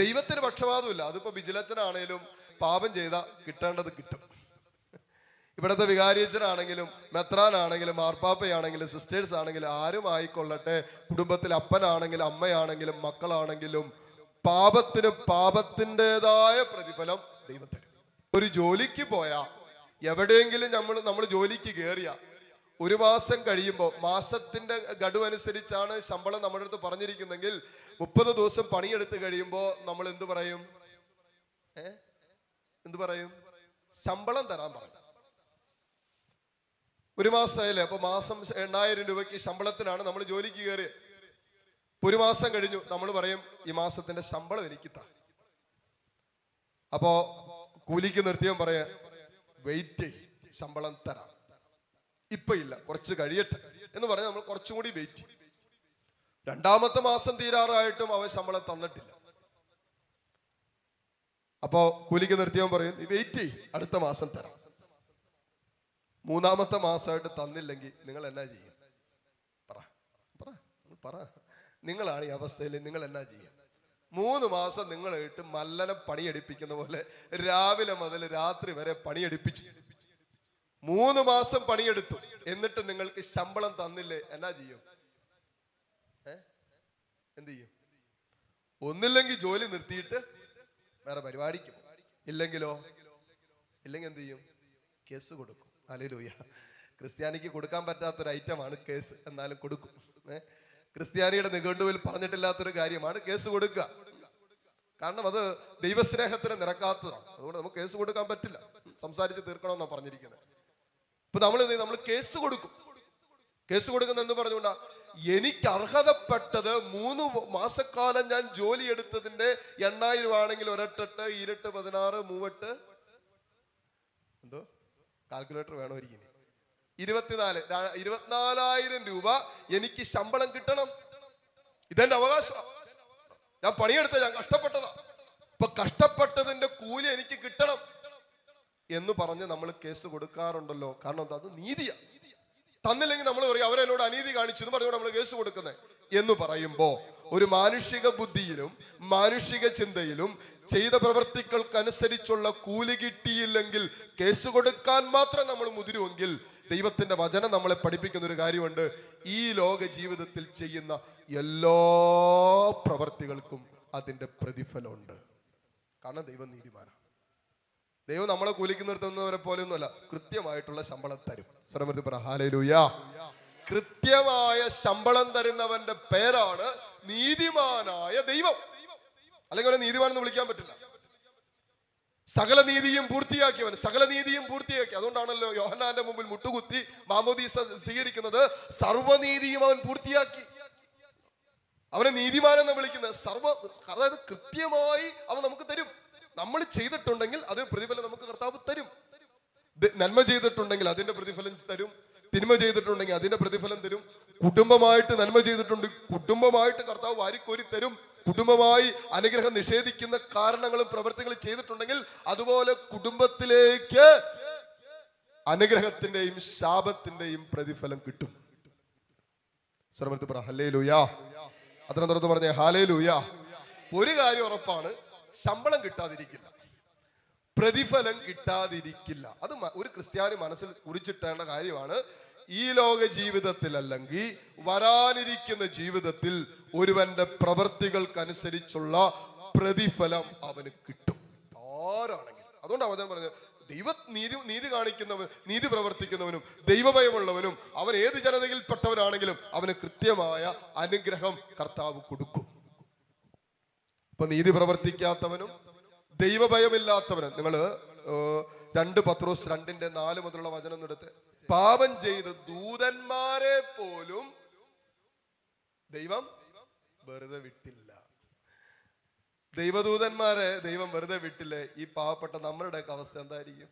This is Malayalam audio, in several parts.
ദൈവത്തിന് പക്ഷപാതമില്ല. അതിപ്പോ ബിജിലച്ചനാണേലും പാപം ചെയ്ത കിട്ടേണ്ടത് കിട്ടും. ഇവിടുത്തെ വികാരിയച്ചനാണെങ്കിലും മെത്രാനാണെങ്കിലും മാർപ്പാപ്പയാണെങ്കിലും സിസ്റ്റേഴ്സ് ആണെങ്കിലും ആരും ആയിക്കൊള്ളട്ടെ കുടുംബത്തിൽ അപ്പനാണെങ്കിലും അമ്മയാണെങ്കിലും മക്കളാണെങ്കിലും പാപത്തിന് പാപത്തിന്റെതായ പ്രതിഫലം ദൈവത്തിന് ഒരു ജോലിക്ക് പോയാ എവിടെയെങ്കിലും നമ്മൾ നമ്മൾ ജോലിക്ക് കയറിയ ഒരു മാസം കഴിയുമ്പോൾ മാസത്തിന്റെ ഗഡു അനുസരിച്ചാണ് ശമ്പളം നമ്മുടെ അടുത്ത് പറഞ്ഞിരിക്കുന്നെങ്കിൽ മുപ്പത് ദിവസം പണിയെടുത്ത് കഴിയുമ്പോൾ നമ്മൾ എന്ത് പറയും? എന്ത് പറയും? ശമ്പളം തരാൻ പറയും. ഒരു മാസമായില്ലേ? അപ്പൊ മാസം എണ്ണായിരം രൂപയ്ക്ക് ശമ്പളത്തിനാണ് നമ്മൾ ജോലിക്ക് കയറിയത് ഒരു മാസം കഴിഞ്ഞു. നമ്മൾ പറയും ഈ മാസത്തിന്റെ ശമ്പളം എനിക്ക് താ. അപ്പോ കൂലിക്ക് നിർത്തിയവൻ പറയാ വെയിറ്റ് ശമ്പളം തരാം. ഇപ്പൊ ഇല്ല കുറച്ച് കഴിയട്ടെ എന്ന് പറഞ്ഞാൽ നമ്മൾ കുറച്ചും കൂടി വെയിറ്റ് രണ്ടാമത്തെ മാസം തീരാറായിട്ടും അവൻ ശമ്പളം തന്നിട്ടില്ല. അപ്പോ കൂലിക്ക് നിർത്തിയവൻ പറയും വെയിറ്റ് അടുത്ത മാസം തരാം. മൂന്നാമത്തെ മാസമായിട്ട് തന്നില്ലെങ്കിൽ നിങ്ങൾ എന്നാ ചെയ്യും? പറ പറ പറ. നിങ്ങളാണ് ഈ അവസ്ഥയിൽ നിങ്ങൾ എന്നാ ചെയ്യും? മൂന്ന് മാസം നിങ്ങളായിട്ട് മല്ലനെ പണിയെടുപ്പിക്കുന്ന പോലെ രാവിലെ മുതൽ രാത്രി വരെ പണിയെടുപ്പിച്ചു. മൂന്ന് മാസം പണിയെടുത്തു. എന്നിട്ട് നിങ്ങൾക്ക് ശമ്പളം തന്നില്ലേ എന്നാ ചെയ്യും? എന്ത് ചെയ്യും? ഒന്നില്ലെങ്കിൽ ജോലി നിർത്തിയിട്ട് വേറെ പരിപാടിക്ക് ഇല്ലെങ്കിലോ? ഇല്ലെങ്കിൽ എന്ത് ചെയ്യും? കേസ് കൊടുക്കും. അലലൂയ ക്രിസ്ത്യാനിക്ക് കൊടുക്കാൻ പറ്റാത്തൊരു ഐറ്റമാണ് കേസ്. എന്നാലും കൊടുക്കും. ക്രിസ്ത്യാനിയുടെ നിഘണ്ടുവിൽ പറഞ്ഞിട്ടില്ലാത്തൊരു കാര്യമാണ് കേസ് കൊടുക്കുക. കാരണം അത് ദൈവസ്നേഹത്തിന് നിരക്കാത്തതാണ്. അതുകൊണ്ട് നമുക്ക് കേസ് കൊടുക്കാൻ പറ്റില്ല. സംസാരിച്ച് തീർക്കണമെന്നാണ് പറഞ്ഞിരിക്കുന്നത്. ഇപ്പൊ നമ്മൾ നമ്മൾ കേസ് കൊടുക്കും. കേസ് കൊടുക്കുന്ന എന്ന് പറഞ്ഞുകൊണ്ടാ എനിക്ക് അർഹതപ്പെട്ടത് മൂന്ന് മാസക്കാലം ഞാൻ ജോലി എടുത്തതിന്റെ എണ്ണായിരം ആണെങ്കിൽ ഒരെട്ടെട്ട് ഇരട്ട് പതിനാറ് മൂവെട്ട്. എന്തോ? കാൽക്കുലേറ്റർ വേണോ ഇരിക്കുന്നത് ഇരുപത്തിനാല് ഇരുപത്തിനാലായിരം രൂപ എനിക്ക് ശമ്പളം കിട്ടണം. ഇതെന്റെ അവകാശം ഞാൻ പണിയെടുത്ത ഞാൻ കഷ്ടപ്പെട്ടതാ. ഇപ്പൊ കഷ്ടപ്പെട്ടതിന്റെ കൂലി എനിക്ക് കിട്ടണം എന്ന് പറഞ്ഞ് നമ്മൾ കേസ് കൊടുക്കാറുണ്ടല്ലോ. കാരണം അത് നീതിയാ. തന്നില്ലെങ്കിൽ നമ്മൾ പറയും അവരെന്നോട് അനീതി കാണിച്ചു എന്ന് പറഞ്ഞുകൊണ്ട് നമ്മൾ കേസ് കൊടുക്കുന്നത് എന്ന് പറയുമ്പോ ഒരു മാനുഷിക ബുദ്ധിയിലും മാനുഷിക ചിന്തയിലും ചെയ്ത പ്രവൃത്തികൾക്കനുസരിച്ചുള്ള കൂലി കിട്ടിയില്ലെങ്കിൽ കേസ് കൊടുക്കാൻ മാത്രം നമ്മൾ മുതിരുമെങ്കിൽ ദൈവത്തിന്റെ വചനം നമ്മളെ പഠിപ്പിക്കുന്ന ഒരു കാര്യമുണ്ട്. ഈ ലോക ജീവിതത്തിൽ ചെയ്യുന്ന എല്ലാ പ്രവർത്തികൾക്കും അതിന്റെ പ്രതിഫലമുണ്ട്. കാരണം ദൈവം നീതിമാനാണ്. ദൈവം നമ്മളെ കൂലിക്ക് നിർത്തുന്നവരെ പോലെയൊന്നുമല്ല കൃത്യമായിട്ടുള്ള ശമ്പളം തരും. സ്വരമൃത്തി പറ ഹാലൂയ കൃത്യമായ ശമ്പളം തരുന്നവന്റെ പേരാണ് നീതിമാനായ ദൈവം. അല്ലെങ്കിൽ അവനെ നീതിമാൻ എന്ന് വിളിക്കാൻ പറ്റില്ല. സകല നീതിയും പൂർത്തിയാക്കിയവൻ സകല നീതിയും പൂർത്തിയാക്കി. അതുകൊണ്ടാണല്ലോ യോഹനാന്റെ മുമ്പിൽ മുട്ടുകുത്തി മാമോദീസ സ്വീകരിക്കുന്നത്. സർവനീതിയും അവൻ പൂർത്തിയാക്കി. അവനെ നീതിമാനെന്ന് വിളിക്കുന്നത് സർവ അതായത് കൃത്യമായി അവൻ നമുക്ക് തരും. നമ്മൾ ചെയ്തിട്ടുണ്ടെങ്കിൽ അതിന് പ്രതിഫലം നമുക്ക് കർത്താവ് തരും. നന്മ ചെയ്തിട്ടുണ്ടെങ്കിൽ അതിന്റെ പ്രതിഫലം തരും. തിന്മ ചെയ്തിട്ടുണ്ടെങ്കിൽ അതിന്റെ പ്രതിഫലം തരും. കുടുംബമായിട്ട് നന്മ ചെയ്തിട്ടുണ്ട് കുടുംബമായിട്ട് കർത്താവ് വാരിക്കോരി തരും. കുടുംബമായി അനുഗ്രഹം നിഷേധിക്കുന്ന കാരണങ്ങളും പ്രവൃത്തികളും ചെയ്തിട്ടുണ്ടെങ്കിൽ അതുപോലെ കുടുംബത്തിലേക്ക് അനുഗ്രഹത്തിന്റെയും ശാപത്തിന്റെയും പ്രതിഫലം കിട്ടും. ശ്രമത്തിൽ പറ ഹലേ ലൂയാ അത്ര തുറന്ന് പറഞ്ഞേ ഹാലേ ലൂയാ ഒരു കാര്യം ഉറപ്പാണ്. ശമ്പളം കിട്ടാതിരിക്കില്ല. പ്രതിഫലം കിട്ടാതിരിക്കില്ല. അത് ഒരു ക്രിസ്ത്യാനി മനസ്സിൽ കുറിച്ചിട്ടേണ്ട കാര്യമാണ്. ഈ ലോക ജീവിതത്തിൽ അല്ലെങ്കിൽ വരാനിരിക്കുന്ന ജീവിതത്തിൽ ഒരുവന്റെ പ്രവൃത്തികൾക്കനുസരിച്ചുള്ള പ്രതിഫലം അവന് കിട്ടും. ആരാണെങ്കിലും. അതുകൊണ്ട് അവൻ പറഞ്ഞത് ദൈവ നീതി നീതി കാണിക്കുന്നവൻ നീതി പ്രവർത്തിക്കുന്നവനും ദൈവഭയമുള്ളവനും അവൻ ഏത് ജനതയിൽപ്പെട്ടവനാണെങ്കിലും അവന് കൃത്യമായ അനുഗ്രഹം കർത്താവ് കൊടുക്കും. ഇപ്പൊ നീതി പ്രവർത്തിക്കാത്തവനും ദൈവഭയമില്ലാത്തവനും. നിങ്ങൾ ഏർ, രണ്ട് പത്രോസ് രണ്ടിന്റെ നാല് മുതലുള്ള വചനം എടുത്ത്. പാപം ചെയ്ത് ദൂതന്മാരെ പോലും ദൈവം വെറുതെ വിട്ടില്ല. ദൈവദൂതന്മാരെ ദൈവം വെറുതെ വിട്ടില്ലേ? ഈ പാവപ്പെട്ട നമ്മളുടെ അവസ്ഥ എന്തായിരിക്കും?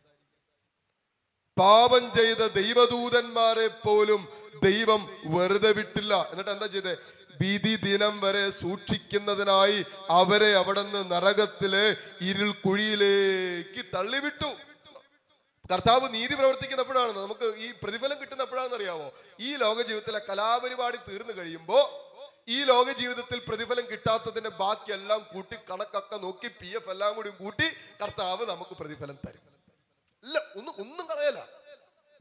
പാപം ചെയ്ത ദൈവദൂതന്മാരെ പോലും ദൈവം വെറുതെ വിട്ടില്ല. എന്നിട്ട് എന്താ ചെയ്തേ? വിധി ദിനം വരെ സൂക്ഷിക്കുന്നതിനായി അവരെ അവിടുന്ന് നരകത്തിലെ ഇരുൾ കുഴിയിലേക്ക് തള്ളിവിട്ടു. കർത്താവ് നീതി പ്രവർത്തിക്കുന്നപ്പോഴാണ് നമുക്ക് ഈ പ്രതിഫലം കിട്ടുന്നപ്പോഴാണെന്ന് അറിയാവോ ഈ ലോക ജീവിതത്തിലെ കലാപരിപാടി തീർന്നു കഴിയുമ്പോ ഈ ലോക ജീവിതത്തിൽ പ്രതിഫലം കിട്ടാത്തതിന്റെ ബാക്കിയെല്ലാം കൂട്ടി കണക്കൊക്കെ നോക്കി പി എഫ് എല്ലാം കൂടി കൂട്ടി കർത്താവ് നമുക്ക് പ്രതിഫലം തരും. ഇല്ല ഒന്നും ഒന്നും കളയല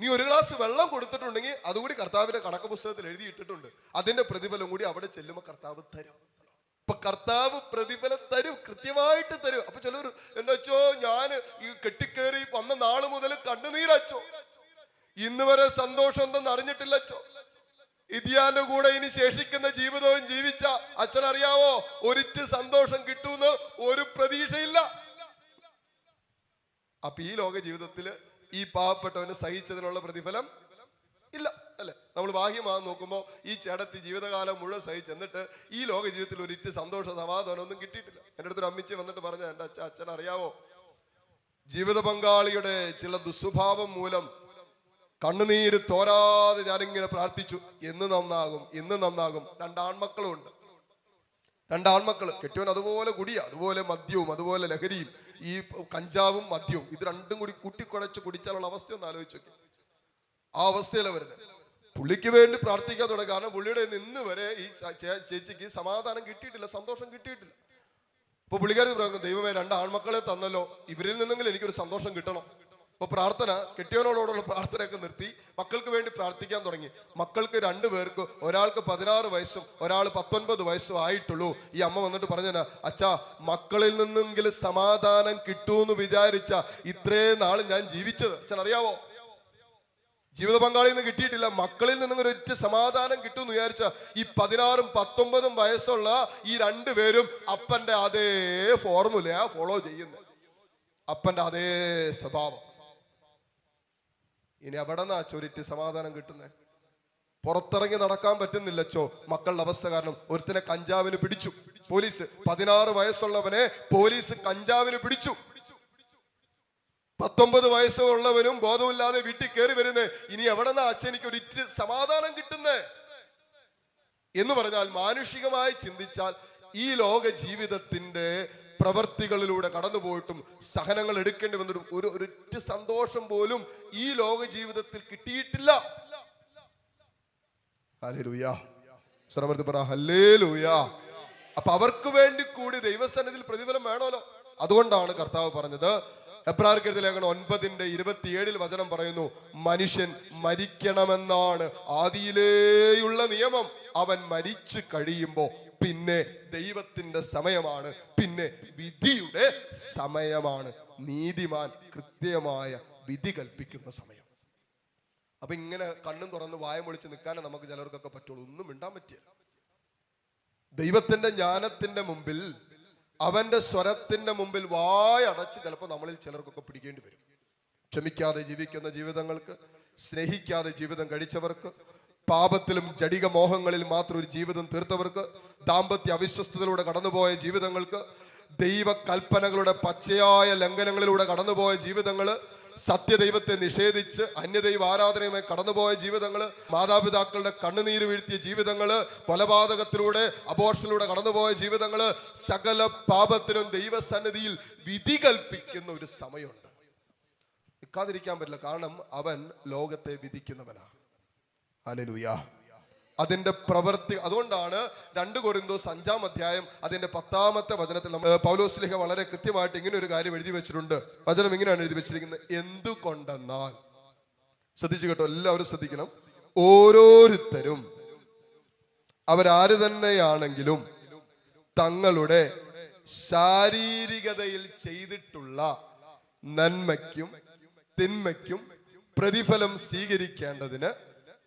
നീ ഒരു ഗ്ലാസ് വെള്ളം കൊടുത്തിട്ടുണ്ടെങ്കിൽ അതുകൂടി കർത്താവിന്റെ കണക്ക് പുസ്തകത്തിൽ എഴുതിയിട്ടിട്ടുണ്ട്. അതിന്റെ പ്രതിഫലം കൂടി അവിടെ ചെല്ലുമ്പോൾ കർത്താവ് തരും. ഇപ്പൊ കർത്താവ് പ്രതിഫലം തരും കൃത്യമായിട്ട് തരും. അപ്പൊ ചിലർ എന്നുവെച്ചോ ഞാൻ ഈ കെട്ടിക്കേറി വന്ന നാൾ മുതൽ കണ്ണുനീരച്ചോ? ഇന്ന് വരെ സന്തോഷം എന്തെന്ന് അറിഞ്ഞിട്ടില്ലച്ചോ? ഇതിയാന്റെ കൂടെ ഇനി ശേഷിക്കുന്ന ജീവിതവും ജീവിച്ച അച്ഛൻ അറിയാവോ? ഒരിറ്റ് സന്തോഷം കിട്ടൂന്ന് ഒരു പ്രതീക്ഷയില്ല. അപ്പൊ ഈ ലോക ജീവിതത്തിൽ ഈ പാവപ്പെട്ടവന് സഹിച്ചതിനുള്ള പ്രതിഫലം ഇല്ല അല്ലെ? നമ്മൾ ബാഹ്യമാ നോക്കുമ്പോൾ ഈ ചേടത്തി ജീവിതകാലം മുഴുവൻ സഹിച്ച് എന്നിട്ട് ഈ ലോക ജീവിതത്തിൽ ഒരിറ്റ് സന്തോഷ സമാധാനം ഒന്നും കിട്ടിയിട്ടില്ല. എന്റെ അടുത്തൊരു അമ്മിച്ച് വന്നിട്ട് പറഞ്ഞ എന്റെ അച്ഛൻ അച്ഛൻ അറിയാവോ? ജീവിത പങ്കാളിയുടെ ചില ദുസ്വഭാവം മൂലം കണ്ണുനീര് തോരാതെ ഞാനിങ്ങനെ പ്രാർത്ഥിച്ചു. എന്ന് നന്നാകും ഇന്ന് നന്നാകും. രണ്ടാൺമക്കളും ഉണ്ട്. രണ്ടാൺമക്കൾ കെട്ടിയവൻ അതുപോലെ കുടിയ അതുപോലെ മദ്യവും അതുപോലെ ലഹരിയും. ഈ കഞ്ചാവും മദ്യവും ഇത് രണ്ടും കൂടി കൂട്ടിക്കുഴച്ച് കുടിച്ചാലുള്ള അവസ്ഥ ഒന്ന് ആലോചിച്ച് ആ അവസ്ഥയിലാണ് വരുന്നത്. പുള്ളിക്ക് വേണ്ടി പ്രാർത്ഥിക്കാൻ തുടങ്ങി കാരണം പുള്ളിയുടെ നിന്ന് വരെ ഈ ചേച്ചിക്ക് സമാധാനം കിട്ടിയിട്ടില്ല സന്തോഷം കിട്ടിയിട്ടില്ല. അപ്പൊ പുള്ളിക്കാരി പറയുന്നു ദൈവമേ രണ്ട് ആൺമക്കളെ തന്നല്ലോ. ഇവരിൽ നിന്നെങ്കിലും എനിക്കൊരു സന്തോഷം കിട്ടണം. അപ്പൊ പ്രാർത്ഥന കെട്ടിയവനോടുള്ള പ്രാർത്ഥനയൊക്കെ നിർത്തി മക്കൾക്ക് വേണ്ടി പ്രാർത്ഥിക്കാൻ തുടങ്ങി. മക്കൾക്ക് രണ്ടു പേർക്ക് ഒരാൾക്ക് പതിനാറ് വയസ്സും ഒരാൾ പത്തൊൻപത് വയസ്സും ആയിട്ടുള്ളൂ. ഈ അമ്മ വന്നിട്ട് പറഞ്ഞ അച്ഛാ മക്കളിൽ നിന്നെങ്കിലും സമാധാനം കിട്ടൂന്ന് വിചാരിച്ച ഇത്രയും നാൾ ഞാൻ ജീവിച്ചത്. അച്ഛൻ അറിയാവോ? ജീവിത പങ്കാളിയിൽ നിന്ന് കിട്ടിയിട്ടില്ല. മക്കളിൽ നിന്നും ഒറ്റ സമാധാനം കിട്ടുമെന്ന് വിചാരിച്ച ഈ പതിനാറും പത്തൊമ്പതും വയസ്സുള്ള ഈ രണ്ടുപേരും അപ്പന്റെ അതേ ഫോർമുലയാ ഫോളോ ചെയ്യുന്നത് അപ്പന്റെ അതേ സ്വഭാവം. ഇനി അവിടെ നിന്നാ ചൊരിറ്റ് സമാധാനം കിട്ടുന്നത് പുറത്തിറങ്ങി നടക്കാൻ പറ്റുന്നില്ല ചോ. മക്കളുടെ അവസ്ഥ കാരണം ഒരുത്തനെ കഞ്ചാവിന് പിടിച്ചു. പോലീസ് പതിനാറ് വയസ്സുള്ളവനെ പോലീസ് കഞ്ചാവിന് പിടിച്ചു. പത്തൊമ്പത് വയസ്സുള്ളവനും ബോധമില്ലാതെ വീട്ടിൽ കയറി വരുന്നേ. ഇനി എവിടെ അച്ഛൻ എനിക്ക് ഒരു ഇത്തിരി സമാധാനം കിട്ടുന്നേ? എന്ന് പറഞ്ഞാൽ മാനുഷികമായി ചിന്തിച്ചാൽ ഈ ലോക ജീവിതത്തിന്റെ പ്രവർത്തികളിലൂടെ കടന്നുപോയിട്ടും സഹനങ്ങൾ എടുക്കേണ്ടി വന്നിട്ടും ഒരു ഒരൊറ്റ സന്തോഷം പോലും ഈ ലോക ജീവിതത്തിൽ കിട്ടിയിട്ടില്ല അപ്പൊ അവർക്ക് വേണ്ടി കൂടി ദൈവസന്നിധിയിൽ പ്രതിഫലം വേണമല്ലോ. അതുകൊണ്ടാണ് കർത്താവ് പറഞ്ഞത്. എബ്രാർക്കെഴുതി ലേഖനം ഒൻപതിന്റെ ഇരുപത്തിയേഴിൽ വചനം പറയുന്നു മനുഷ്യൻ മരിക്കണമെന്നാണ് ആദിയിലേയുള്ള നിയമം. അവൻ മരിച്ചു കഴിയുമ്പോ പിന്നെ ദൈവത്തിന്റെ സമയമാണ് പിന്നെ വിധിയുടെ സമയമാണ്. നീതിമാൻ കൃത്യമായ വിധി കൽപ്പിക്കുന്ന സമയം. അപ്പൊ ഇങ്ങനെ കണ്ണും തുറന്ന് വായം പൊളിച്ച് നിൽക്കാനേ നമുക്ക് ചിലർക്കൊക്കെ പറ്റുള്ളൂ. ഒന്നും മിണ്ടാൻ പറ്റില്ല. ദൈവത്തിന്റെ ജ്ഞാനത്തിന്റെ മുമ്പിൽ അവന്റെ സ്വരത്തിന്റെ മുമ്പിൽ വായടച്ച് ചിലപ്പോൾ നമ്മളിൽ ചിലർക്കൊക്കെ പിടിക്കേണ്ടി വരും. ക്ഷമിക്കാതെ ജീവിക്കുന്ന ജീവിതങ്ങൾക്ക് സ്നേഹിക്കാതെ ജീവിതം കഴിച്ചവർക്ക് പാപത്തിലും ജടിക മോഹങ്ങളിൽ മാത്രം ഒരു ജീവിതം തീർത്തവർക്ക് ദാമ്പത്യ അവിശ്വസ്തതയിലൂടെ കടന്നുപോയ ജീവിതങ്ങൾക്ക് ദൈവ കൽപ്പനകളുടെ പച്ചയായ ലംഘനങ്ങളിലൂടെ കടന്നുപോയ ജീവിതങ്ങൾ സത്യദൈവത്തെ നിഷേധിച്ച് അന്യദൈവ ആരാധനയുമായി കടന്നുപോയ ജീവിതങ്ങൾ മാതാപിതാക്കളുടെ കണ്ണുനീര് വീഴ്ത്തിയ ജീവിതങ്ങൾ കൊലപാതകത്തിലൂടെ അബോർഷനിലൂടെ കടന്നുപോയ ജീവിതങ്ങൾ സകല പാപത്തിനും ദൈവസന്നിധിയിൽ വിധി കൽപ്പിക്കുന്ന ഒരു സമയമുണ്ട്. നിൽക്കാതിരിക്കാൻ പറ്റില്ല. കാരണം അവൻ ലോകത്തെ വിധിക്കുന്നവനാ ഹല്ലേലൂയ. അതിന്റെ പ്രവൃത്തി അതുകൊണ്ടാണ് രണ്ട് കൊരിന്തോസ് അഞ്ചാം അധ്യായം അതിന്റെ പത്താമത്തെ വചനത്തിൽ പൗലോസ്ലിഹ വളരെ കൃത്യമായിട്ട് ഇങ്ങനെ ഒരു കാര്യം എഴുതി വെച്ചിട്ടുണ്ട്. വചനം ഇങ്ങനെയാണ് എഴുതി വെച്ചിരിക്കുന്നത്. എന്തുകൊണ്ടെന്നാൽ ശ്രദ്ധിച്ചു കേട്ടോ എല്ലാവരും ശ്രദ്ധിക്കണം. ഓരോരുത്തരും അവരാര് തന്നെയാണെങ്കിലും തങ്ങളുടെ ശാരീരികതയിൽ ചെയ്തിട്ടുള്ള നന്മയ്ക്കും തിന്മയ്ക്കും പ്രതിഫലം സ്വീകരിക്കേണ്ടതിന്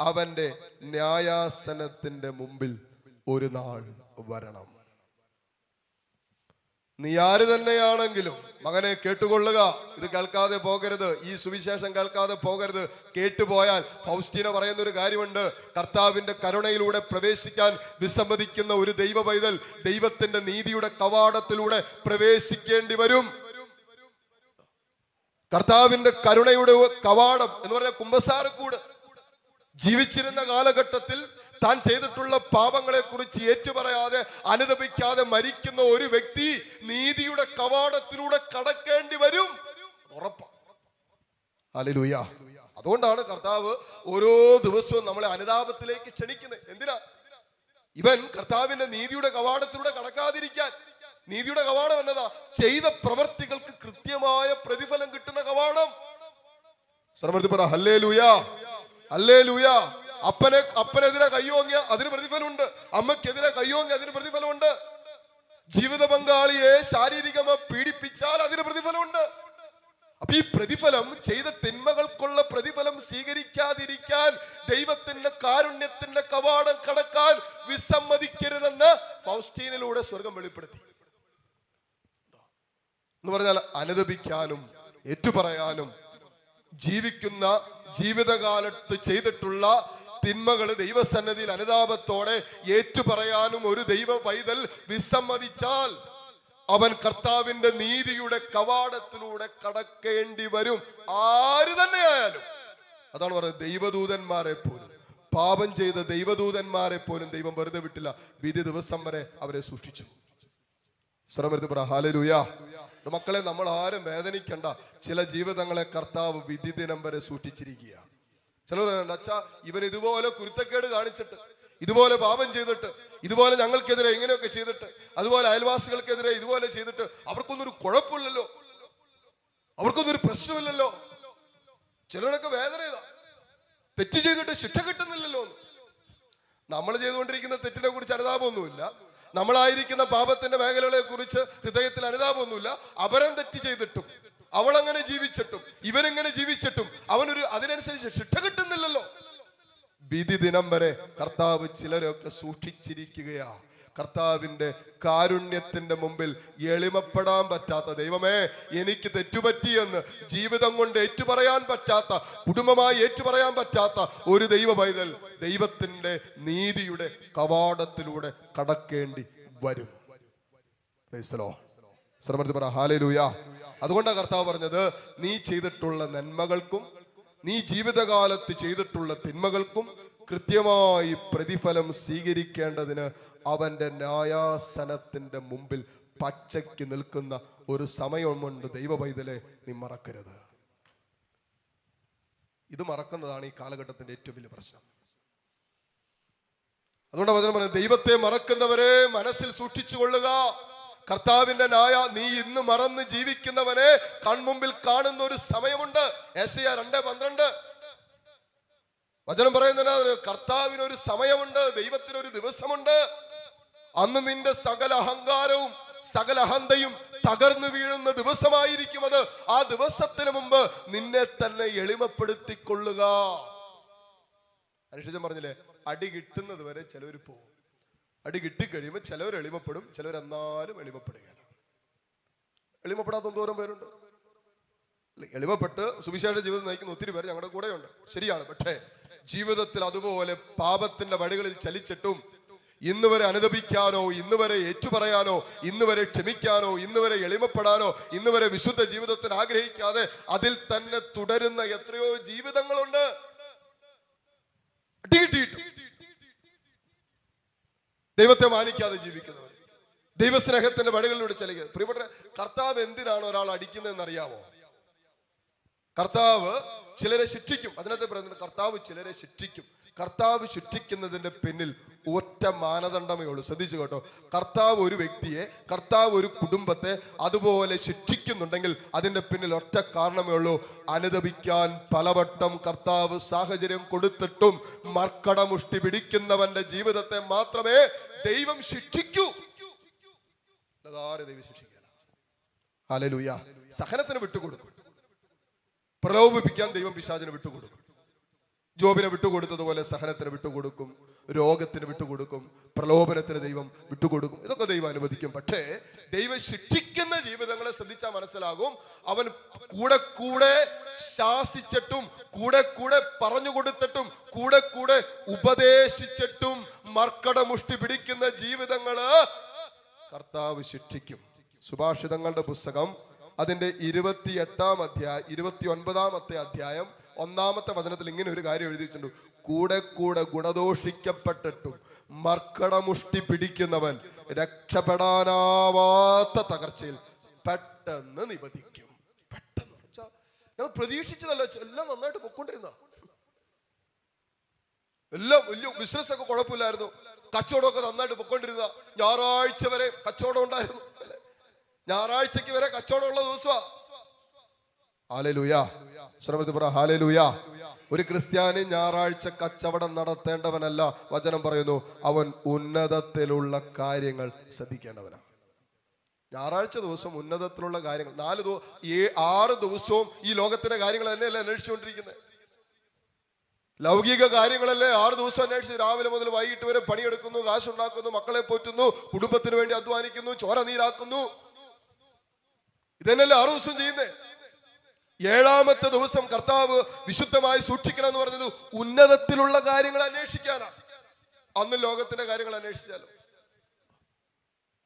അവന്റെ ന്യായാസനത്തിന്റെ മുമ്പിൽ ഒരു നാൾ വരണം. നീ ആര് തന്നെയാണെങ്കിലും മകനെ കേട്ടുകൊള്ളുക. ഇത് കേൾക്കാതെ പോകരുത്. ഈ സുവിശേഷം കേൾക്കാതെ പോകരുത്. കേട്ടുപോയാൽ ഫൗസ്റ്റീന പറയുന്ന ഒരു കാര്യമുണ്ട്. കർത്താവിന്റെ കരുണയിലൂടെ പ്രവേശിക്കാൻ വിസമ്മതിക്കുന്ന ഒരു ദൈവ പൈതൽ ദൈവത്തിന്റെ നീതിയുടെ കവാടത്തിലൂടെ പ്രവേശിക്കേണ്ടി വരും. കർത്താവിന്റെ കരുണയുടെ കവാടം എന്ന് പറഞ്ഞ കുമ്പസാരക്കൂട്. ജീവിച്ചിരുന്ന കാലഘട്ടത്തിൽ താൻ ചെയ്തിട്ടുള്ള പാപങ്ങളെ കുറിച്ച് ഏറ്റുപറയാതെ അനുദപിക്കാതെ മരിക്കുന്ന ഒരു വ്യക്തി നീതിയുടെ കവാടത്തിലൂടെ കടക്കേണ്ടി വരും. ഉറപ്പാ. ഹല്ലേലൂയ. അതുകൊണ്ടാണ് കർത്താവ് ഓരോ ദിവസവും നമ്മളെ അനുതാപത്തിലേക്ക് ക്ഷണിക്കുന്നത്. എന്തിനാ? ഇവൻ കർത്താവിന്റെ നീതിയുടെ കവാടത്തിലൂടെ കടക്കാതിരിക്കാൻ. നീതിയുടെ കവാടം എന്നതാ? ചെയ്ത പ്രവർത്തികൾക്ക് കൃത്യമായ പ്രതിഫലം കിട്ടുന്ന കവാടം. ശ്രമത്തിൽ പറ ഹല്ലേ ലൂയാ ഹല്ലേ ലൂയ അപ്പനെ അപ്പനെതിരെ കയ്യോങ്ങിയ അതിന് പ്രതിഫലമുണ്ട്. അമ്മക്കെതിരെ കയ്യോങ്ങിയ അതിന് പ്രതിഫലമുണ്ട്. ജീവിത പങ്കാളിയെ ശാരീരികമായി പീഡിപ്പിച്ചാൽ അതിന് പ്രതിഫലമുണ്ട്. അപ്പൊ ഈ പ്രതിഫലം ചെയ്ത തിന്മകൾക്കുള്ള പ്രതിഫലം സ്വീകരിക്കാതിരിക്കാൻ ദൈവത്തിന്റെ കാരുണ്യത്തിന്റെ കവാടം കടക്കാൻ വിസമ്മതിക്കരുതെന്ന് ഫൗസ്റ്റീനിലൂടെ സ്വർഗം വെളിപ്പെടുത്തി. എന്ന് പറഞ്ഞാൽ അനുദപിക്കാനും ഏറ്റുപറയാനും ജീവിക്കുന്ന ജീവിതകാലത്ത് ചെയ്തിട്ടുള്ള തിന്മകൾ ദൈവസന്നതിയിൽ അനുതാപത്തോടെ ഏറ്റുപറയാനും ഒരു ദൈവ പൈതൽ വിസമ്മതിച്ചാൽ അവൻ കർത്താവിന്റെ നീതിയുടെ കവാടത്തിലൂടെ കടക്കേണ്ടി വരും. ആര് തന്നെയായാലും. അതാണ് പറയുന്നത് ദൈവദൂതന്മാരെ പോലും. പാപം ചെയ്ത ദൈവദൂതന്മാരെ പോലും ദൈവം വെറുതെ വിട്ടില്ല. വിധി ദിവസം വരെ അവരെ സൂക്ഷിച്ചു. ശ്രമരുത്ത് പറ ഹാലലുയാ മക്കളെ നമ്മൾ ആരും വേദനിക്കണ്ട. ചില ജീവിതങ്ങളെ കർത്താവ് വിധി ദിനം വരെ സൂക്ഷിച്ചിരിക്കുക ചിലർ അച്ഛാ ഇവൻ ഇതുപോലെ കുരുത്തക്കേട് കാണിച്ചിട്ട് ഇതുപോലെ പാപം ചെയ്തിട്ട് ഇതുപോലെ ഞങ്ങൾക്കെതിരെ ഇങ്ങനെയൊക്കെ ചെയ്തിട്ട് അതുപോലെ അയൽവാസികൾക്കെതിരെ ഇതുപോലെ ചെയ്തിട്ട് അവർക്കൊന്നും ഒരു കുഴപ്പമില്ലല്ലോ. അവർക്കൊന്നും ഒരു പ്രശ്നമില്ലല്ലോ. ചിലരൊക്കെ വേദന ഇതാ തെറ്റ് ചെയ്തിട്ട് ശിക്ഷ കിട്ടുന്നില്ലല്ലോ. നമ്മൾ ചെയ്തുകൊണ്ടിരിക്കുന്ന തെറ്റിനെ കുറിച്ച് അനുതാപമൊന്നുമില്ല. നമ്മളായിരിക്കുന്ന പാപത്തിന്റെ മേഖലകളെ കുറിച്ച് ഹൃദയത്തിൽ അനുതാപമൊന്നുമില്ല. അപരം തെറ്റ് ചെയ്തിട്ടും അവൾ അങ്ങനെ ജീവിച്ചിട്ടും ഇവനെങ്ങനെ ജീവിച്ചിട്ടും അവനൊരു അതിനനുസരിച്ച് ശിക്ഷ കിട്ടുന്നില്ലല്ലോ. വിധി ദിനം വരെ കർത്താവ് ചിലരൊക്കെ സൂക്ഷിച്ചിരിക്കുകയാ. കർത്താവിന്റെ കാരുണ്യത്തിന്റെ മുമ്പിൽ എളിമപ്പെടാൻ പറ്റാത്ത ദൈവമേ എനിക്ക് തെറ്റുപറ്റിയെന്ന് ജീവിതം കൊണ്ട് ഏറ്റുപറയാൻ പറ്റാത്ത കുടുംബമായി ഏറ്റുപറയാൻ പറ്റാത്ത ഒരു ദൈവ പൈതൽ ദൈവത്തിന്റെ നീതിയുടെ കവാടത്തിലൂടെ കടക്കേണ്ടി വരും. ഹാലലൂയ അതുകൊണ്ടാണ് കർത്താവ് പറഞ്ഞത് നീ ചെയ്തിട്ടുള്ള നന്മകൾക്കും നീ ജീവിതകാലത്ത് ചെയ്തിട്ടുള്ള തിന്മകൾക്കും കൃത്യമായി പ്രതിഫലം സ്വീകരിക്കേണ്ടതിന് അവന്റെ ന്യായാസനത്തിന്റെ മുമ്പിൽ പച്ചയ്ക്ക് നിൽക്കുന്ന ഒരു സമയമുണ്ട് ദൈവ പൈതലെ നീ മറക്കരുത്. ഇത് മറക്കുന്നതാണ് ഈ കാലഘട്ടത്തിന്റെ ഏറ്റവും വലിയ പ്രശ്നം. അതുകൊണ്ട് വചനം പറയുന്നത് ദൈവത്തെ മറക്കുന്നവരെ മനസ്സിൽ സൂക്ഷിച്ചു കൊള്ളുക കർത്താവിന്റെ നായ നീ ഇന്ന് മറന്ന് ജീവിക്കുന്നവനെ കൺമുമ്പിൽ കാണുന്ന ഒരു സമയമുണ്ട്. ഏശയ രണ്ട് പന്ത്രണ്ട്. വചനം പറയുന്നത് കർത്താവിന് ഒരു സമയമുണ്ട് ദൈവത്തിന് ഒരു ദിവസമുണ്ട്. അന്ന് നിന്റെ സകല അഹങ്കാരവും സകല അഹന്തയും തകർന്നു വീഴുന്ന ദിവസമായിരിക്കും അത്. ആ ദിവസത്തിന് മുമ്പ് നിന്നെ തന്നെ എളിമപ്പെടുത്തിക്കൊള്ളുക. അനുഷ്ഠിച്ചൻ പറഞ്ഞില്ലേ അടി കിട്ടുന്നത് വരെ ചിലവർ പോകും. അടി കിട്ടിക്കഴിയുമ്പോൾ ചിലവർ എളിമപ്പെടും ചിലവർ എന്നാലും എളിമപ്പെടുകയാണ്. എളിമപ്പെടാത്ത എന്തോരം പേരുണ്ട്? എളിമപ്പെട്ട് സുവിശേഷ ജീവിതം നയിക്കുന്ന ഒത്തിരി പേര് ഞങ്ങളുടെ കൂടെയുണ്ട്. ശരിയാണ് പക്ഷേ ജീവിതത്തിൽ അതുപോലെ പാപത്തിന്റെ വഴികളിൽ ചലിച്ചിട്ടും ഇന്ന് വരെ അനുദപിക്കാനോ ഇന്ന് വരെ ഏറ്റുപറയാനോ ഇന്ന് വരെ ക്ഷമിക്കാനോ ഇന്ന് വരെ എളിമപ്പെടാനോ ഇന്ന് വരെ വിശുദ്ധ ജീവിതത്തിന് ആഗ്രഹിക്കാതെ അതിൽ തന്നെ തുടരുന്ന എത്രയോ ജീവിതങ്ങളുണ്ട്. ദൈവത്തെ മാനിക്കാതെ ജീവിക്കുന്നവർ. ദൈവസ്നേഹത്തിന്റെ വഴികളിലൂടെ ചലിക്കുക പ്രിയപ്പെട്ട കർത്താവ് എന്തിനാണ് ഒരാൾ അടിക്കുന്നതെന്ന് അറിയാമോ കർത്താവ് ചിലരെ ശിക്ഷിക്കും. അതിനകത്ത് പറയുന്നത് കർത്താവ് ചിലരെ ശിക്ഷിക്കും. കർത്താവ് ശിക്ഷിക്കുന്നതിന്റെ പിന്നിൽ ഒറ്റ മാനദണ്ഡമേ ഉള്ളൂ. ശ്രദ്ധിച്ചു കേട്ടോ. കർത്താവ് ഒരു വ്യക്തിയെ കർത്താവ് ഒരു കുടുംബത്തെ അതുപോലെ ശിക്ഷിക്കുന്നുണ്ടെങ്കിൽ അതിന്റെ പിന്നിൽ ഒറ്റ കാരണമേ ഉള്ളൂ. അനുദപിക്കാൻ പലവട്ടം കർത്താവ് സാഹചര്യം കൊടുത്തിട്ടും മർക്കടമുഷ്ടി പിടിക്കുന്നവന്റെ ജീവിതത്തെ മാത്രമേ ദൈവം ശിക്ഷിക്കൂ. ദൈവം ശിക്ഷിക്കില്ല സഹനത്തിന് വിട്ടുകൊടുക്കും. പ്രലോഭിപ്പിക്കാൻ ദൈവം പിശാചിന് വിട്ടുകൊടുക്കും. ജോബിനെ വിട്ടുകൊടുത്തതുപോലെ സഹനത്തിന് വിട്ടുകൊടുക്കും. രോഗത്തിന് വിട്ടുകൊടുക്കും. പ്രലോഭനത്തിന് ദൈവം വിട്ടുകൊടുക്കും. ഇതൊക്കെ ദൈവം അനുവദിക്കും. പക്ഷേ ദൈവം ശിക്ഷിക്കുന്ന ജീവിതങ്ങളെ ശ്രദ്ധിച്ചാൽ മനസ്സിലാകും. അവൻ കൂടെ കൂടെ ശാസിച്ചിട്ടും കൂടെ കൂടെ പറഞ്ഞു കൊടുത്തിട്ടും കൂടെ കൂടെ ഉപദേശിച്ചിട്ടും മർക്കട മുഷ്ടി പിടിക്കുന്ന ജീവിതങ്ങൾ കർത്താവ് ശിക്ഷിക്കും. സുഭാഷിതങ്ങളുടെ പുസ്തകം അതിന്റെ ഇരുപത്തി എട്ടാം അധ്യായം ഇരുപത്തി ഒൻപതാമത്തെ അധ്യായം ഒന്നാമത്തെ വചനത്തിൽ ഇങ്ങനെ ഒരു കാര്യം എഴുതി വെച്ചിട്ടുണ്ട് കൂടെ കൂടെ ഗുണദോഷിക്കപ്പെട്ടിട്ടും മർക്കടമുഷ്ടി പിടിക്കുന്നവൻ രക്ഷപ്പെടാനാവാത്ത തകർച്ചയിൽ പെട്ടെന്ന് നിബന്ധിക്കും പെട്ടെന്ന്. ഞങ്ങൾ പ്രതീക്ഷിച്ചതല്ല എല്ലാം നന്നായിട്ട് പൊക്കൊണ്ടിരുന്ന എല്ലാം വലിയ ബിസിനസ് ഒക്കെ കുഴപ്പമില്ലായിരുന്നു. കച്ചവടമൊക്കെ നന്നായിട്ട് പൊക്കൊണ്ടിരുന്ന ഞായറാഴ്ച വരെ കച്ചവടം ഉണ്ടായിരുന്നു. അല്ലേ? ഞായറാഴ്ചക്ക് വരെ കച്ചവടമുള്ള ദിവസമാ. ഹാലലുയാ. ശ്രമത്തിൽ പറ ഹാലലുയാ. ഒരു ക്രിസ്ത്യാനി ഞായറാഴ്ച കച്ചവടം നടത്തേണ്ടവനല്ല. വചനം പറയുന്നു അവൻ ഉന്നതത്തിലുള്ള കാര്യങ്ങൾ ശ്രദ്ധിക്കേണ്ടവനാണ് ഞായറാഴ്ച ദിവസം ഉന്നതത്തിലുള്ള കാര്യങ്ങൾ. നാല് ആറ് ദിവസവും ഈ ലോകത്തിന്റെ കാര്യങ്ങൾ തന്നെയല്ലേ അന്വേഷിച്ചുകൊണ്ടിരിക്കുന്നത് ലൗകിക കാര്യങ്ങളല്ലേ ആറ് ദിവസം അന്വേഷിച്ച് രാവിലെ മുതൽ വൈകിട്ട് വരെ പണിയെടുക്കുന്നു കാശുണ്ടാക്കുന്നു മക്കളെ പോറ്റുന്നു കുടുംബത്തിന് വേണ്ടി അധ്വാനിക്കുന്നു ചോര നീരാക്കുന്നു. ഇതന്നെയല്ലേ ആറു ദിവസം ചെയ്യുന്നേ. ഏഴാമത്തെ ദിവസം കർത്താവ് വിശുദ്ധമായി സൂക്ഷിക്കണം എന്ന് പറഞ്ഞത് ഉന്നതത്തിലുള്ള കാര്യങ്ങൾ അന്വേഷിക്കാനാണ് അന്ന് ലോകത്തിന്റെ കാര്യങ്ങൾ അന്വേഷിച്ചാലും.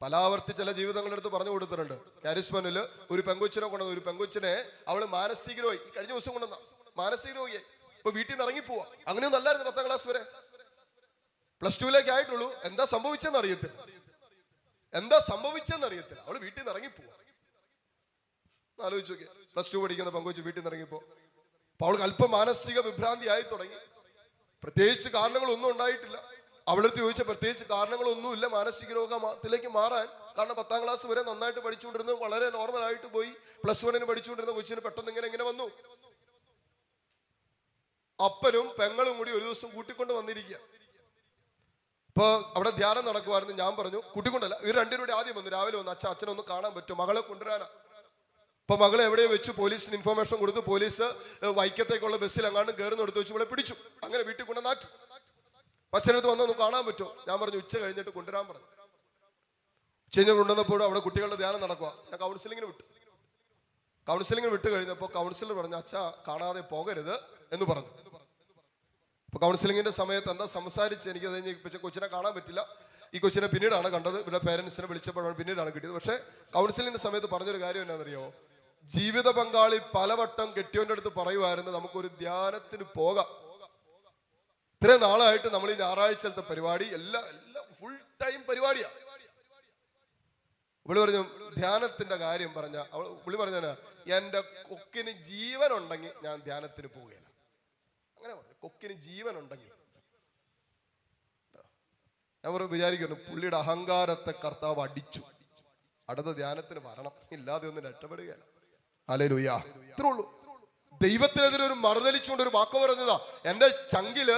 പലാവർത്തി ചില ജീവിതങ്ങളുടെ അടുത്ത് പറഞ്ഞു കൊടുത്തിട്ടുണ്ട്. കാരിസ്മനിൽ ഒരു പെങ്കൊച്ചിനെ കൊണ്ടുവന്നു. ഒരു പെങ്കൊച്ചിനെ അവൾ മാനസിക രോഗി കഴിഞ്ഞ ദിവസം കൊണ്ടുവന്ന. മാനസിക രോഗിയായി ഇപ്പൊ വീട്ടിൽ നിന്ന് ഇറങ്ങി പോവാ അങ്ങനെയൊന്നും അല്ലായിരുന്നു പത്താം ക്ലാസ് വരെ. പ്ലസ് ടുവിലേക്ക് ആയിട്ടുള്ളൂ. എന്താ സംഭവിച്ചെന്ന് അറിയത്തില്ല. എന്താ സംഭവിച്ചെന്ന് അറിയത്തില്ല. അവൾ വീട്ടിൽ നിന്ന് ഇറങ്ങി പോവാ ആലോചിച്ച് നോക്കി. പ്ലസ് ടു പഠിക്കുന്ന പങ്കുവച്ച് വീട്ടിൽ നിന്ന് ഇറങ്ങിപ്പോ അപ്പൊ അവൾക്ക് അല്പം മാനസിക വിഭ്രാന്തി ആയി തുടങ്ങി. പ്രത്യേകിച്ച് കാരണങ്ങളൊന്നും ഉണ്ടായിട്ടില്ല. അവളടുത്ത് ചോദിച്ച പ്രത്യേകിച്ച് കാരണങ്ങളൊന്നുമില്ല. മാനസിക രോഗത്തിലേക്ക് മാറാൻ കാരണം പത്താം ക്ലാസ് വരെ നന്നായിട്ട് പഠിച്ചുകൊണ്ടിരുന്നു. വളരെ നോർമൽ ആയിട്ട് പോയി. പ്ലസ് വണ്ണിന് പഠിച്ചുകൊണ്ടിരുന്ന കൊച്ചിന് പെട്ടെന്ന് ഇങ്ങനെ ഇങ്ങനെ വന്നു. അപ്പനും പെങ്ങളും കൂടി ഒരു ദിവസം കൂട്ടിക്കൊണ്ട് വന്നിരിക്കുക. ഇപ്പൊ അവിടെ ധ്യാനം നടക്കുമായിരുന്നു ഞാൻ പറഞ്ഞു കൂട്ടിക്കൊണ്ടല്ല. ഇവർ രണ്ടുപേരും ആദ്യം വന്നു. രാവിലെ വന്നു. അച്ഛൻ അച്ഛനെ ഒന്ന് കാണാൻ പറ്റും മകളെ കൊണ്ടുവരാനാ. അപ്പൊ മകളെ എവിടെയോ വെച്ച് പോലീസിന് ഇൻഫർമേഷൻ കൊടുത്തു പോലീസ് വൈക്കത്തേക്കുള്ള ബസ്സിൽ അങ്ങാണ്ട് കയറുന്ന എടുത്ത് വെച്ച് ഇവിടെ പിടിച്ചു. അങ്ങനെ വീട്ടിൽ കൊണ്ടുവന്നാക്കി. അച്ഛനടുത്ത് വന്നൊന്ന് കാണാൻ പറ്റുമോ? ഞാൻ പറഞ്ഞു ഉച്ച കഴിഞ്ഞിട്ട് കൊണ്ടുവരാൻ പറഞ്ഞു ചെയ്ഞ്ഞ കൊണ്ടുവന്നപ്പോഴും അവിടെ കുട്ടികളുടെ ധ്യാനം നടക്കുക ഞാൻ കൗൺസിലിങ്ങിന് വിട്ടു. കൗൺസിലിങ്ങിന് വിട്ട് കഴിഞ്ഞപ്പോൾ കൗൺസിലർ പറഞ്ഞു അച്ഛ കാണാതെ പോകരുത് എന്ന് പറഞ്ഞു. അപ്പൊ കൗൺസിലിങ്ങിന്റെ സമയത്ത് എന്താ സംസാരിച്ച് എനിക്ക് അത് കൊച്ചിനെ കാണാൻ പറ്റില്ല. ഈ കൊച്ചിനെ പിന്നീടാണ് കണ്ടത്. ഇവിടെ പേരൻസിനെ വിളിച്ചപ്പോഴാണ് പിന്നീടാണ് കിട്ടിയത്. പക്ഷേ കൗൺസിലിങ്ങിന്റെ സമയത്ത് പറഞ്ഞൊരു കാര്യം എന്നാണെന്നറിയോ ജീവിത പങ്കാളി പലവട്ടം കെട്ടിയോന്റെ അടുത്ത് പറയുമായിരുന്നു നമുക്കൊരു ധ്യാനത്തിന് പോകാം. ഇത്രയും നാളായിട്ട് നമ്മൾ ഈ ഞായറാഴ്ചത്തെ പരിപാടി എല്ലാ എല്ലാം ഫുൾ ടൈം പരിപാടിയാ. വിളി പറഞ്ഞു ധ്യാനത്തിന്റെ കാര്യം പറഞ്ഞ അവൾ വിളി പറഞ്ഞ എന്റെ കൊക്കിന് ജീവൻ ഉണ്ടെങ്കിൽ ഞാൻ ധ്യാനത്തിന് പോവുകയില്ല. അങ്ങനെ പറഞ്ഞു കൊക്കിന് ജീവൻ ഉണ്ടെങ്കിൽ ഞാൻ വിചാരിക്കുന്നു പുള്ളിയുടെ അഹങ്കാരത്തെ കർത്താവ് അടിച്ചു. അടുത്ത ധ്യാനത്തിന് വരണം ഇല്ലാതെ ഒന്നും രക്ഷപ്പെടുകയല്ല. അലേ ലുയ്യ ഇത്രേ ഉള്ളൂ. ദൈവത്തിനെതിരെ ഒരു മറുതലിച്ചുകൊണ്ട് ഒരു വാക്ക് പറഞ്ഞതാ എന്റെ ചങ്കിൽ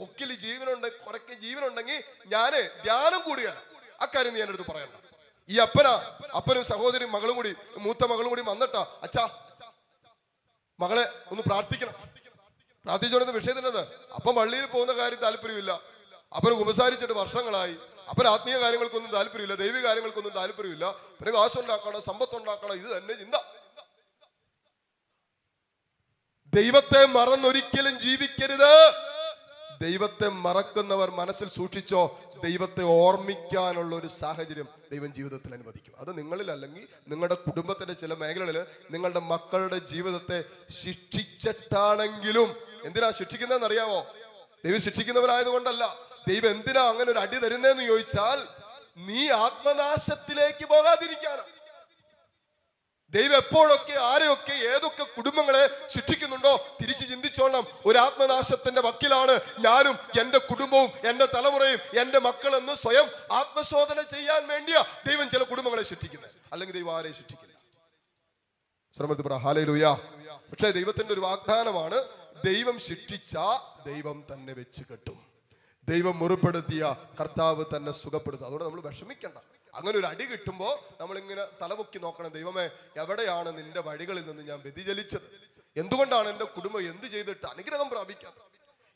കൊക്കിൽ ജീവനുണ്ട് കുറയ്ക്ക് ജീവനുണ്ടെങ്കിൽ ഞാൻ ധ്യാനം കൂടുകയാണ്. അക്കാര്യം നീ എന്റെ അടുത്ത് പറയണ്ട. ഈ അപ്പനാ അപ്പനും സഹോദരിയും മകളും കൂടി മൂത്ത മകളും കൂടി വന്നിട്ടാ അച്ഛാ മകളെ ഒന്ന് പ്രാർത്ഥിക്കണം. പ്രാർത്ഥിച്ചോണ്ടെന്ന് വിഷയത്തിനത് അപ്പം പള്ളിയിൽ പോകുന്ന കാര്യം താല്പര്യമില്ല. അപ്പന് ഉപസാരിച്ചിട്ട് വർഷങ്ങളായി. അപ്പൻ ആത്മീയ കാര്യങ്ങൾക്കൊന്നും താല്പര്യമില്ല. ദൈവിക കാര്യങ്ങൾക്കൊന്നും താല്പര്യമില്ല. പിന്നെ കാശുണ്ടാക്കണം സമ്പത്ത് ഉണ്ടാക്കണം ഇത് തന്നെ ചിന്ത. ദൈവത്തെ മറന്നൊരിക്കലും ജീവിക്കരുത്. ദൈവത്തെ മറക്കുന്നവർ മനസ്സിൽ സൂക്ഷിച്ചോ ദൈവത്തെ ഓർമ്മിക്കാനുള്ള ഒരു സാഹചര്യം ദൈവം ജീവിതത്തിൽ അനുവദിക്കും. അത് നിങ്ങളിൽ അല്ലെങ്കിൽ നിങ്ങളുടെ കുടുംബത്തിന്റെ ചില മേഖലകളിൽ നിങ്ങളുടെ മക്കളുടെ ജീവിതത്തെ ശിക്ഷിച്ചിട്ടാണെങ്കിലും. എന്തിനാ ശിക്ഷിക്കുന്നതെന്ന് അറിയാമോ ദൈവം ശിക്ഷിക്കുന്നവരായതുകൊണ്ടല്ല ദൈവം എന്തിനാ അങ്ങനെ ഒരു അടി തരുന്നതെന്ന് ചോദിച്ചാൽ നീ ആത്മനാശത്തിലേക്ക് പോകാതിരിക്കാനാണ്. ദൈവം എപ്പോഴൊക്കെ ആരെയൊക്കെ ഏതൊക്കെ കുടുംബങ്ങളെ ശിക്ഷിക്കുന്നുണ്ടോ തിരിച്ച് ചിന്തിച്ചോളണം ഒരു ആത്മനാശത്തിന്റെ വക്കിലാണ് ഞാനും എന്റെ കുടുംബവും എന്റെ തലമുറയും എന്റെ മക്കളെന്ന് സ്വയം ആത്മശോധന ചെയ്യാൻ വേണ്ടിയാ ദൈവം ചില കുടുംബങ്ങളെ ശിക്ഷിക്കുന്നത്. അല്ലെങ്കിൽ ദൈവം ആരെയും ശിക്ഷിക്കില്ല. ശ്രമത്തിൽ ഹാലയിലൂയ പക്ഷേ ദൈവത്തിന്റെ ഒരു വാഗ്ദാനമാണ് ദൈവം ശിക്ഷിച്ച ദൈവം തന്നെ വെച്ച് കെട്ടും. ദൈവം മുറിപ്പെടുത്തിയ കർത്താവ് തന്നെ സുഖപ്പെടുത്തും. അതുകൊണ്ട് നമ്മൾ വിഷമിക്കണ്ട. അങ്ങനെ ഒരു അടി കിട്ടുമ്പോ നമ്മളിങ്ങനെ തലപൊക്കി നോക്കണം ദൈവമേ എവിടെയാണ് നിന്റെ വഴികളിൽ നിന്ന് ഞാൻ വ്യതിചലിച്ചത്? എന്തുകൊണ്ടാണ് എന്റെ കുടുംബം എന്ത് ചെയ്തിട്ട് അനുഗ്രഹം പ്രാപിക്കാത്തത്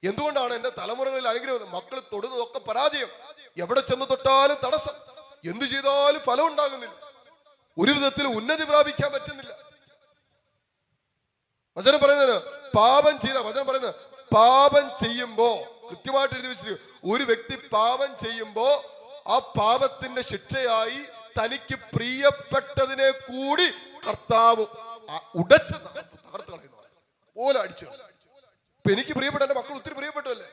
എന്തുകൊണ്ടാണ് എന്റെ തലമുറകളിൽ അനുഗ്രഹം മക്കൾ തൊടുന്നതൊക്കെ പരാജയം? എവിടെ ചെന്ന് തൊട്ടാലും തടസ്സം? എന്തു ചെയ്താലും ഫലം ഉണ്ടാകുന്നില്ല. ഒരു വിധത്തിൽ ഉന്നതി പ്രാപിക്കാൻ പറ്റുന്നില്ല. വചനം പറയുന്നത് പാപം ചെയ്ത വചനം പറയുന്നത് പാപം ചെയ്യുമ്പോ കൃത്യമായിട്ട് എഴുതി വെച്ചിരിക്കും ഒരു വ്യക്തി പാപം ചെയ്യുമ്പോ ആ പാപത്തിന്റെ ശിക്ഷയായി തനിക്ക് പ്രിയപ്പെട്ടതിനെ കൂടി കർത്താവ് ഉടച്ച് തകർത്ത് കളയുന്നു പോലെ അടിച്ചു. എനിക്ക് പ്രിയപ്പെട്ട എന്റെ മക്കൾ ഒത്തിരി പ്രിയപ്പെട്ടല്ലേ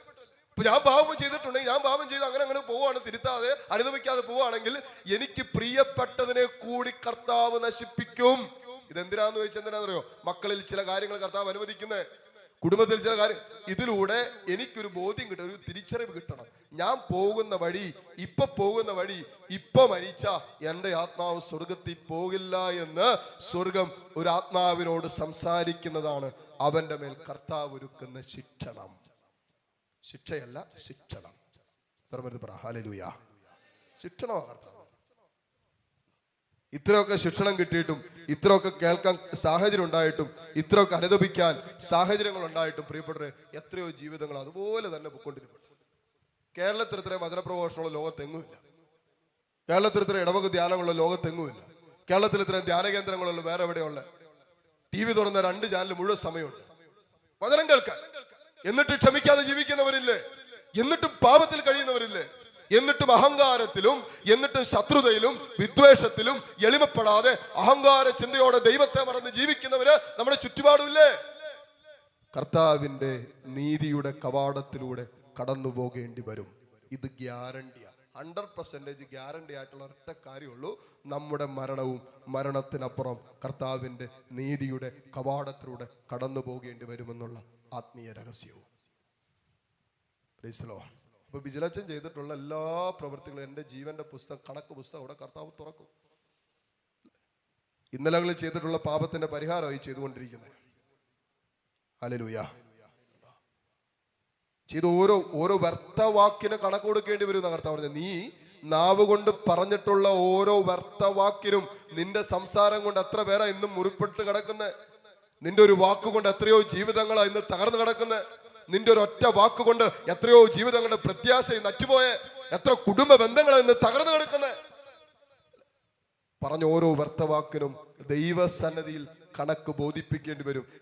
ഇപ്പൊ ഞാൻ പാപം ചെയ്തിട്ടുണ്ടെങ്കിൽ ഞാൻ പാപം ചെയ്ത് അങ്ങനെ അങ്ങനെ പോവാണ് തിരുത്താതെ അനുഭവിക്കാതെ പോവാണെങ്കിൽ എനിക്ക് പ്രിയപ്പെട്ടതിനെ കൂടി കർത്താവ് നശിപ്പിക്കും. ഇതെന്തിനാന്ന് ചോദിച്ചാൽ എന്തിനാണെന്നറിയോ? മക്കളിൽ ചില കാര്യങ്ങൾ കർത്താവ് അനുവദിക്കുന്നത് കുടുംബത്തിൽ ചില കാര്യം ഇതിലൂടെ എനിക്കൊരു ബോധ്യം കിട്ടണം ഒരു തിരിച്ചറിവ് കിട്ടണം. ഞാൻ പോകുന്ന വഴി ഇപ്പൊ പോകുന്ന വഴി ഇപ്പൊ മരിച്ച എന്റെ ആത്മാവ് സ്വർഗത്തിൽ പോകില്ല എന്ന് സ്വർഗം ഒരു ആത്മാവിനോട് സംസാരിക്കുന്നതാണ്. അവന്റെ മേൽ കർത്താവ് ഒരുക്കുന്ന ശിക്ഷണം. ശിക്ഷയല്ല ശിക്ഷണം. സർവരുത് പറ ഹാലലൂയ ശിക്ഷണമാണ് കർത്താവ്. ഇത്രയൊക്കെ ശിക്ഷണം കിട്ടിയിട്ടും ഇത്രയൊക്കെ കേൾക്കാൻ സാഹചര്യം ഉണ്ടായിട്ടും ഇത്രയൊക്കെ അനുദപിക്കാൻ സാഹചര്യങ്ങൾ ഉണ്ടായിട്ടും പ്രിയപ്പെട്ടവരെ എത്രയോ ജീവിതങ്ങൾ അതുപോലെ തന്നെ പൊക്കൊണ്ടിരിപ്പുണ്ട് കേരളത്തിൽ ഇത്രയും മധുരപ്രഘോഷമുള്ള ലോകത്തെങ്ങുമില്ല കേരളത്തിൽ ഇത്രയും ഇടവക ധ്യാനങ്ങളുള്ള ലോകത്തെങ്ങുമില്ല കേരളത്തിൽ ഇത്രയും ധ്യാന കേന്ദ്രങ്ങളുള്ള വേറെ എവിടെയുള്ള ടി വി തുറന്ന രണ്ട് ചാനൽ മുഴുവൻ സമയമുണ്ട്. വചനം കേൾക്കാൻ. എന്നിട്ട് ക്ഷമിക്കാതെ ജീവിക്കുന്നവരില്ലേ? എന്നിട്ടും പാപത്തിൽ കഴിയുന്നവരില്ലേ? എന്നിട്ടും അഹങ്കാരത്തിലും എന്നിട്ടും ശത്രുതയിലും വിദ്വേഷത്തിലും എളിമപ്പെടാതെ അഹങ്കാര ചിന്തയോടെ ദൈവത്തെ മറന്ന് ജീവിക്കുന്നവര് നമ്മുടെ ചുറ്റുപാടുമില്ലേ? കർത്താവിന്റെ നീതിയുടെ കവാടത്തിലൂടെ കടന്നു പോകേണ്ടി വരും. ഇത് ഗ്യാരണ്ടിയാണ് ഹൺഡ്രഡ് പെർസെന്റേജ് ഗ്യാരണ്ടി ആയിട്ടുള്ള ഒറ്റ കാര്യമുള്ളൂ. നമ്മുടെ മരണവും മരണത്തിനപ്പുറം കർത്താവിന്റെ നീതിയുടെ കവാടത്തിലൂടെ കടന്നു പോകേണ്ടി വരുമെന്നുള്ള ആത്മീയ രഹസ്യവും. Praise the അപ്പൊ വിജിലച്ചൻ ചെയ്തിട്ടുള്ള എല്ലാ പ്രവൃത്തികളും എന്റെ ജീവന്റെ പുസ്തകം കണക്ക് പുസ്തകം അവിടെ കർത്താവ് തുറക്കും. ഇന്നലകളിൽ ചെയ്തിട്ടുള്ള പാപത്തിന്റെ പരിഹാരമായി ചെയ്തുകൊണ്ടിരിക്കുന്നത്. ഹല്ലേലൂയ. ചെയ്ത് ഓരോ ഓരോ വ്യർത്ഥവാക്കിന് കണക്ക് കൊടുക്കേണ്ടി വരും എന്നാണ് കർത്താവ് പറഞ്ഞത്. നീ നാവ് കൊണ്ട് പറഞ്ഞിട്ടുള്ള ഓരോ വ്യർത്ഥവാക്കിനും നിന്റെ സംസാരം കൊണ്ട് എത്ര പേരാ ഇന്നും മുറിപ്പെട്ട് കിടക്കുന്നത് നിന്റെ ഒരു വാക്കുകൊണ്ട് എത്രയോ ജീവിതങ്ങളാ ഇന്ന് തകർന്നു കിടക്കുന്നത് നിന്റെ ഒരു ഒറ്റ വാക്കുകൊണ്ട് എത്രയോ ജീവിതങ്ങളുടെ പ്രത്യാശ നറ്റുപോയെ. എത്ര കുടുംബ ബന്ധങ്ങൾ ഇന്ന് തകർന്നു കിടക്കുന്നത് പറഞ്ഞ ഓരോ വ്യർത്ഥവാക്കിനും ദൈവസന്നതിയിൽ കണക്ക് ബോധിപ്പിക്കേണ്ടി വരും.